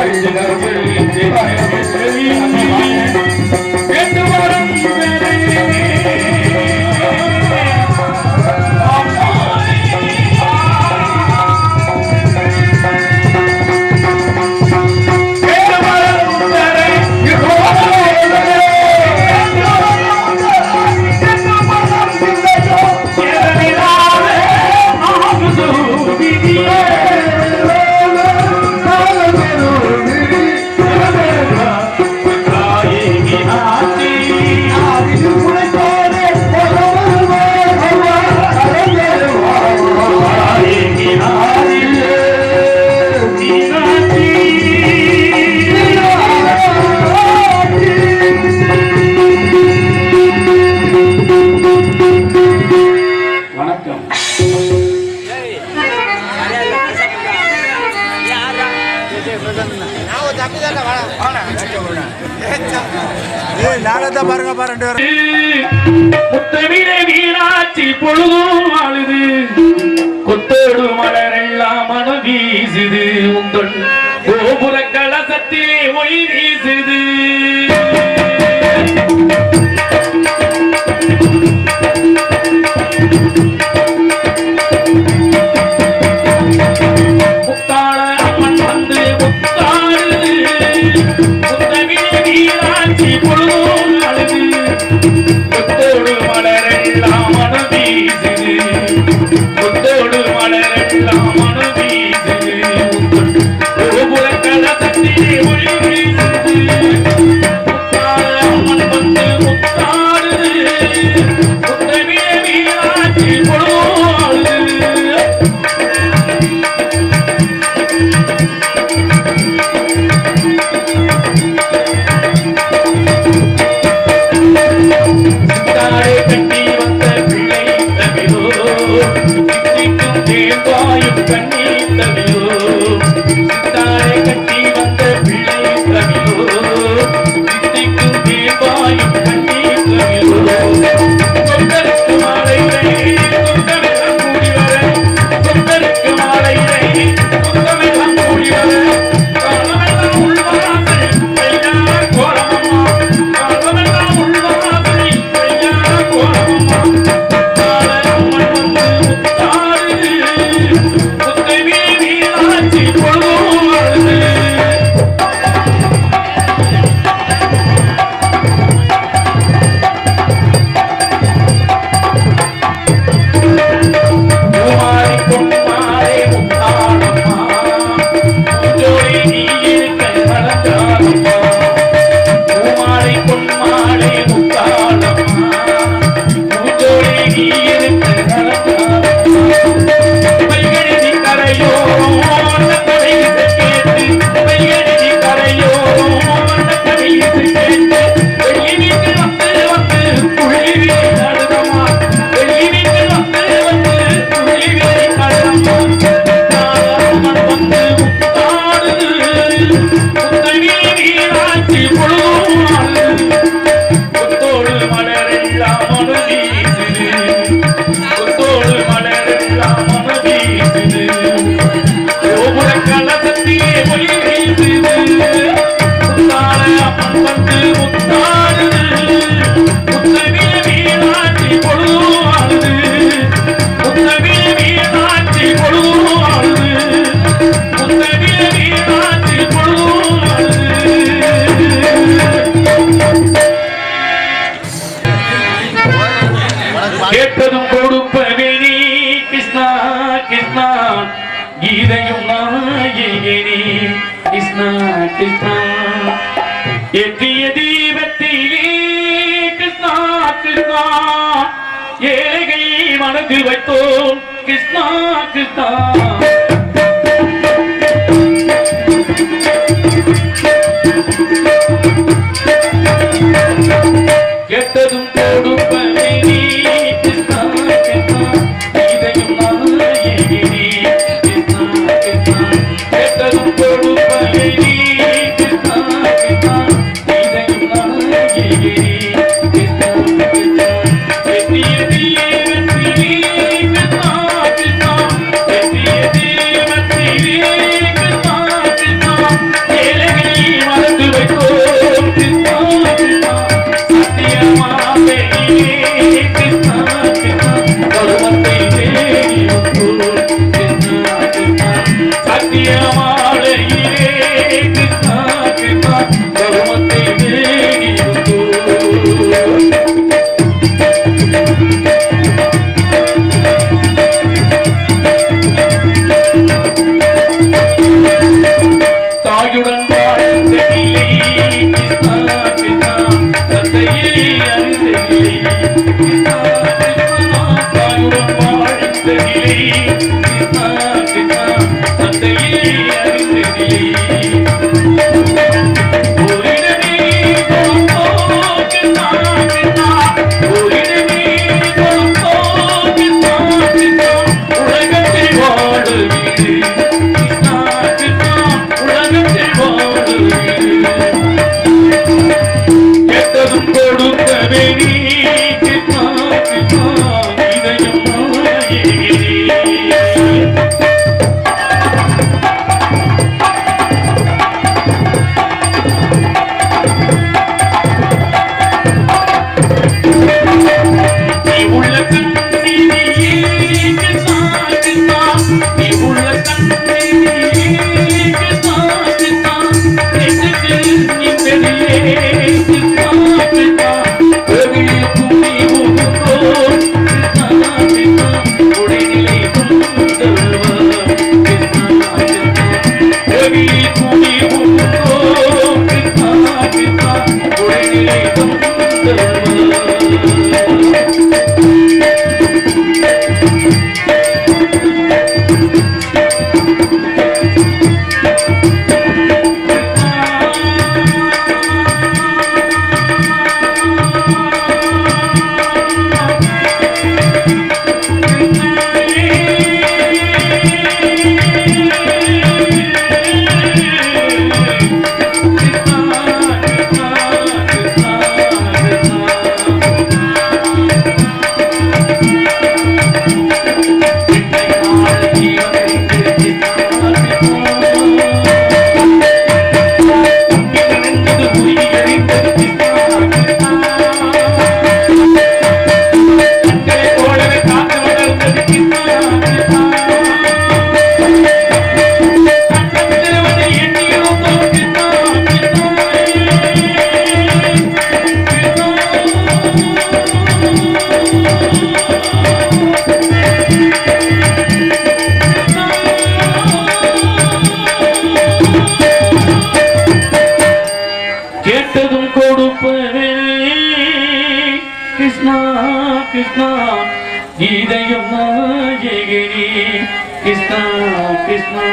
பரிசு நறுபள்ளி நாடத்தை பாருங்க பாருங்க முத்தமிழ வீராட்சி பொழுதும் அழுது கொத்தோடு மலரெல்லாம் மனம் வீசுது. உங்கள் கோபுர கலசத்திலே ஒளி வீசுது. இதயமாகிரி கிருஷ்ணா கிருஷ்ணா எத்திய தீபத்திலே கிருஷ்ணா கிருஷ்ணா ஏழைகள் மனதில் வைத்தோம். கிருஷ்ணா கிருஷ்ணா. வரம் கொடுப்பதே கிருஷ்ணா கிருஷ்ணா கீதையும் நாயகிரி கிருஷ்ணா கிருஷ்ணா.